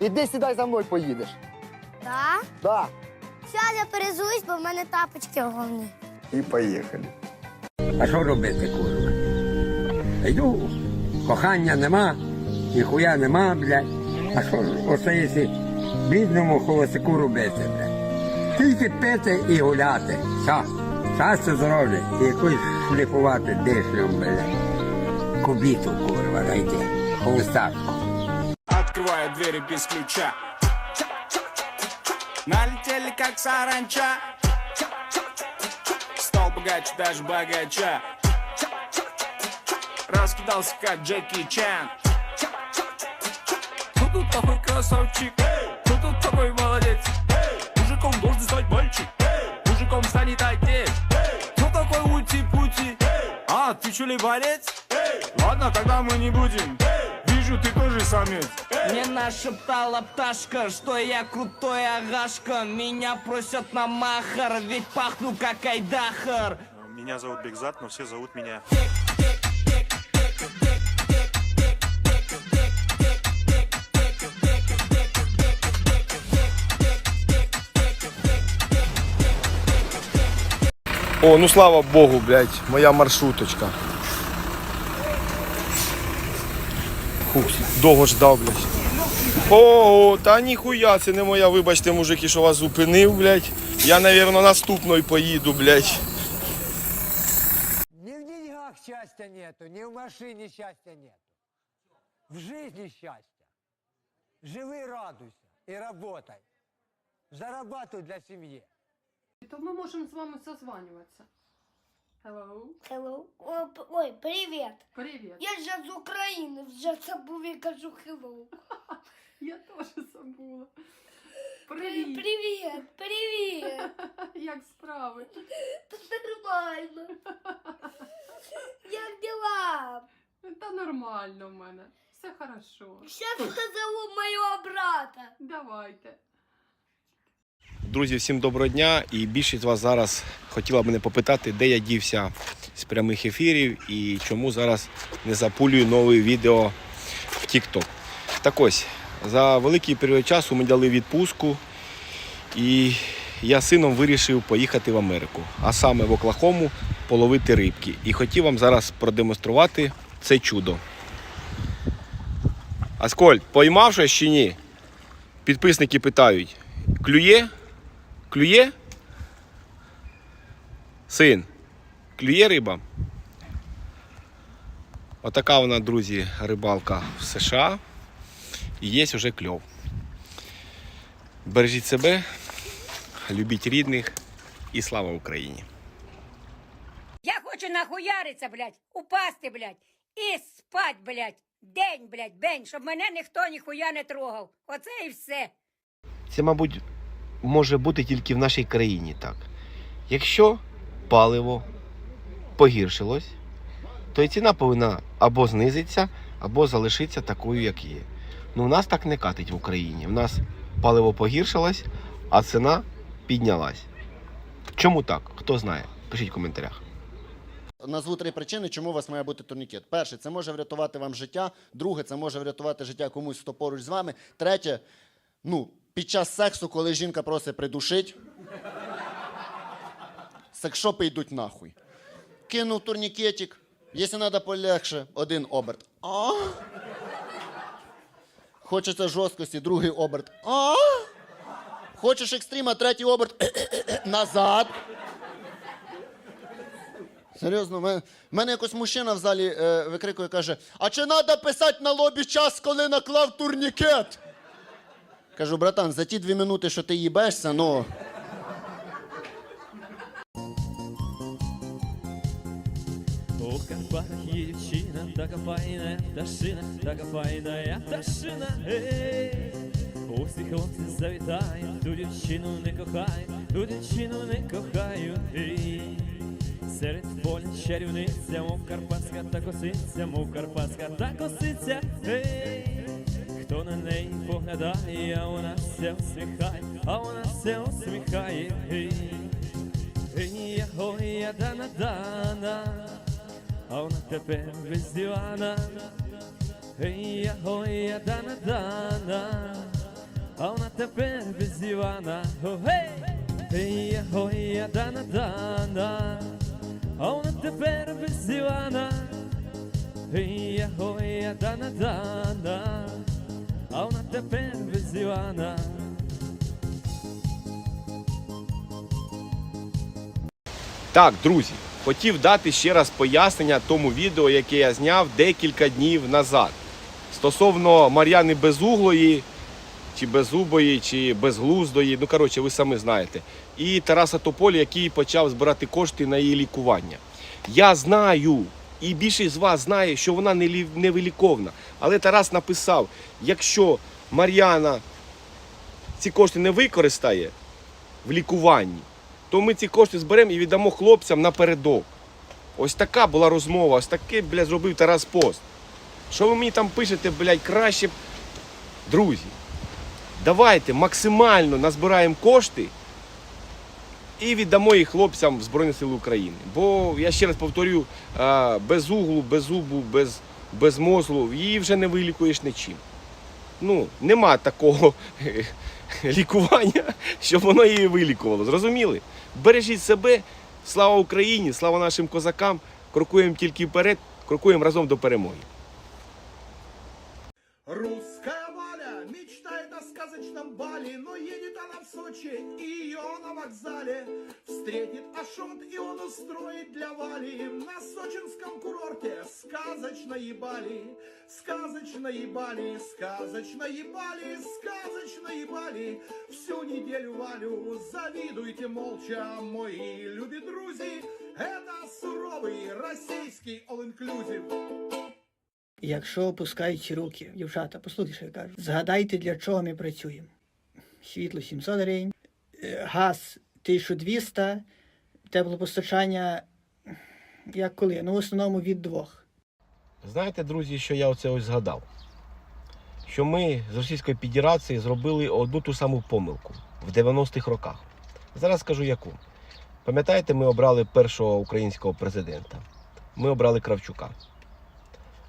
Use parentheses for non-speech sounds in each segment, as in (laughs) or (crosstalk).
Іди сідай за мною поїдеш. Так? Да. Зараз я перезуюсь, бо в мене тапочки головні. І поїхали. А що робити, курва? Йду, кохання нема, ніхуя нема, блядь. А що оце якщо бідному холостяку робити, блядь? Тільки пити і гуляти. Все. Щастя, здоров'я і якусь шліфувати дишнем, блядь. Кубіту, курва, найти. Холостяшку. Открываю двери без ключа Налетели как саранча Стал богаче даже богача Раскидался как Джеки Чан Кто тут такой красавчик? Кто тут такой молодец? Мужиком должен стать мальчик Мужиком станет отец Кто такой ути-пути? А, ты что ли борец? Ладно, тогда мы не будем Вижу, ты тоже самец Мне нашептала пташка, что я крутой агашка Меня просят на махар, ведь пахну как айдахар Меня зовут Бекзат, но все зовут меня О, ну слава Богу, блядь, моя маршруточка. Фух, довго ждав, блядь. О, та ніхуя, це не моя, вибачте, мужики, що вас зупинив, блядь. Я, навірно, наступною поїду, блядь. Ни в деньгах счастья нету, ни в машине счастья нету. В жизни счастья. Живи, радуйся и работай. Зарабатывай для семьи. То ми можемо з вами созванюватися. Hello. Hello. О, п- Ой, привіт. Привіт. Я ж з України, вже забув і кажу hello. (laughs) Я теж забула. При- Привіт. Привіт, привіт. (laughs) Як справи? Нормально. Як дела? Та нормально в мене. Все хорошо. Сейчас назову моего брата. Давайте. Друзі, всім доброго дня. І більшість вас зараз хотіла мене попитати, де я дівся з прямих ефірів і чому зараз не запулюю нове відео в TikTok. Так ось, за великий період часу ми дали відпустку, і я сином вирішив поїхати в Америку, а саме в Оклахому половити рибки. І хотів вам зараз продемонструвати це чудо. Аскольд, поймав щось чи ні? Підписники питають: клює? Клює? Син, клює риба? Отака вона, друзі, рибалка в США. І є вже кльов. Бережіть себе, любіть рідних і слава Україні! Я хочу нахуяриться, блядь, упасти, блядь, і спать, блядь, день, блядь, день, щоб мене ніхто ніхуя не трогав. Оце і все. Це, мабуть, може бути тільки в нашій країні так. Якщо паливо погіршилось, то і ціна повинна або знизитися, або залишитися такою, як є. Ну, у нас так не катить в Україні. У нас паливо погіршилось, а ціна піднялась. Чому так? Хто знає? Пишіть в коментарях. Назву три причини, чому у вас має бути турнікет. Перше, це може врятувати вам життя. Друге, це може врятувати життя комусь, хто поруч з вами. Третє, ну, під час сексу, коли жінка просить придушить, секшопи йдуть нахуй. Кинув турнікетик, якщо треба полегше, один оберт. А? Хочеться жорсткості, другий оберт. А? Хочеш екстрима, третій оберт. (coughs) Назад. Серйозно, в мене, мене якось мужчина в залі е, викрикує, каже: А чи треба писати на лобі час, коли наклав турнікет? Кажу, братан, за ті дві минути, що ти їбешся, ну. У Карпатах є дівчина, така файна пташина, така файна пташина, ей. Усі хлопці завітають, ту дівчину не кохають, ту дівчину не кохають, ей. Серед поля чарівниця, мов карпатська та косиця, мов карпатська та косиця, ей. Хто на неї поглядає, а вона все усміхає, а вона все усміхає. Ей, я дана дана, а вона тепер без дивана. Ей, я дана дана, тепер без Івана. Ой, я ой, я дана дана, а вона тепер без Івана. Я ой, я дана дана, а вона тепер без Івана. Так, друзі, хотів дати ще раз пояснення тому відео, яке я зняв декілька днів назад. Стосовно Мар'яни Безуглої, чи Беззубої, чи Безглуздої, ну коротше, ви самі знаєте. І Тараса Тополі, який почав збирати кошти на її лікування. Я знаю, і більшість з вас знає, що вона невиліковна. Але Тарас написав: якщо Мар'яна ці кошти не використає в лікуванні, то ми ці кошти зберемо і віддамо хлопцям напередок. Ось така була розмова, ось таке, блядь, зробив Тарас Пост. Що ви мені там пишете, блядь, краще. Друзі, давайте максимально назбираємо кошти і віддамо їх хлопцям в Збройні Сили України. Бо я ще раз повторю, без углу, без зубу, без, без мозлу, її вже не вилікуєш нічим. Ну, нема такого (laughs) лікування, щоб воно її вилікувало. Зрозуміли? Бережіть себе, слава Україні, слава нашим козакам. Крокуємо тільки вперед, крокуємо разом до перемоги. Сказочном бале, но едет она в Сочи, и ее на вокзале встретит Ашот, и он устроит для Вали на сочинском курорте сказочные Бали, сказочные Бали, сказочные Бали, сказочные Бали. Всю неделю Валю завидуйте молча, мои любі друзі, это суровый российский all-inclusive. Якщо опускають руки, дівчата, послухайте, що я кажу. Згадайте, для чого ми працюємо. Світло 700 гривень, е, газ 1200, теплопостачання, як коли? Ну, в основному від двох. Знаєте, друзі, що я оце ось згадав? Що ми з Російської Федерації зробили одну ту саму помилку в 90-х роках. Зараз скажу яку. Пам'ятаєте, ми обрали першого українського президента. Ми обрали Кравчука.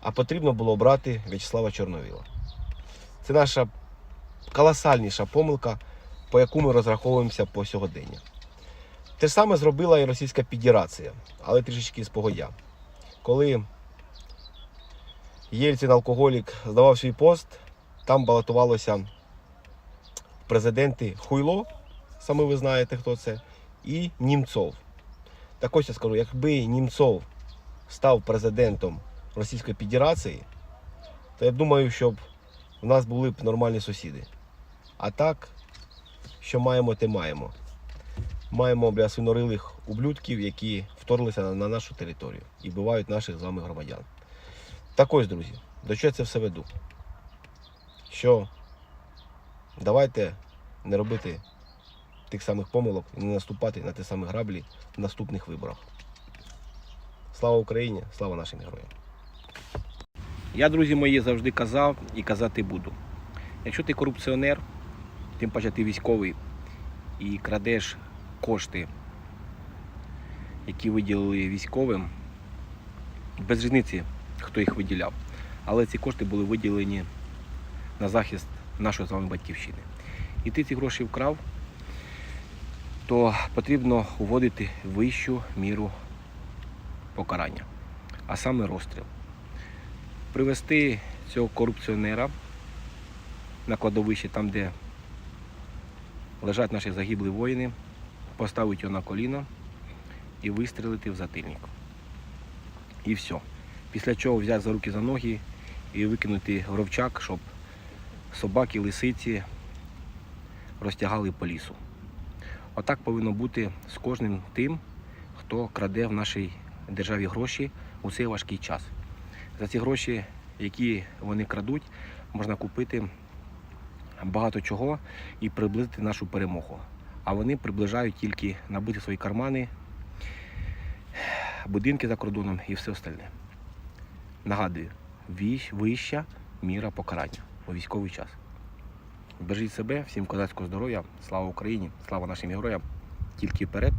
А потрібно було обрати В'ячеслава Чорновіла. Це наша колосальніша помилка, по яку ми розраховуємося по сьогодення. Те ж саме зробила і Російська Федерація, але трішечки спогодя. Коли Єльцин алкоголік здавав свій пост, там балотувалося президенти Хуйло, саме ви знаєте, хто це, і Німцов. Так ось я скажу, якби Німцов став президентом Російської Федерації, то я думаю, щоб в нас були б нормальні сусіди. А так, що маємо, те маємо. Маємо бля, свинорилих ублюдків, які вторглися на, на нашу територію і вбивають наших з вами громадян. Так ось, друзі, до чого я це все веду? Що давайте не робити тих самих помилок і не наступати на ті самі граблі в наступних виборах. Слава Україні, слава нашим героям. Я, друзі мої, завжди казав і казати буду. Якщо ти корупціонер, тим паче ти військовий і крадеш кошти, які виділили військовим, без різниці, хто їх виділяв. Але ці кошти були виділені на захист нашої з вами батьківщини. І ти ці гроші вкрав, то потрібно вводити вищу міру покарання, а саме розстріл. Привести цього корупціонера на кладовище, там, де лежать наші загиблі воїни, поставити його на коліна і вистрілити в затильник. І все. Після чого взяти за руки за ноги і викинути ровчак, щоб собаки, лисиці розтягали по лісу. Отак повинно бути з кожним тим, хто краде в нашій державі гроші у цей важкий час. За ці гроші, які вони крадуть, можна купити багато чого і приблизити нашу перемогу. А вони приближають тільки набити свої кармани, будинки за кордоном і все остальне. Нагадую, вища міра покарання у військовий час. Бережіть себе, всім козацького здоров'я, слава Україні, слава нашим героям, тільки вперед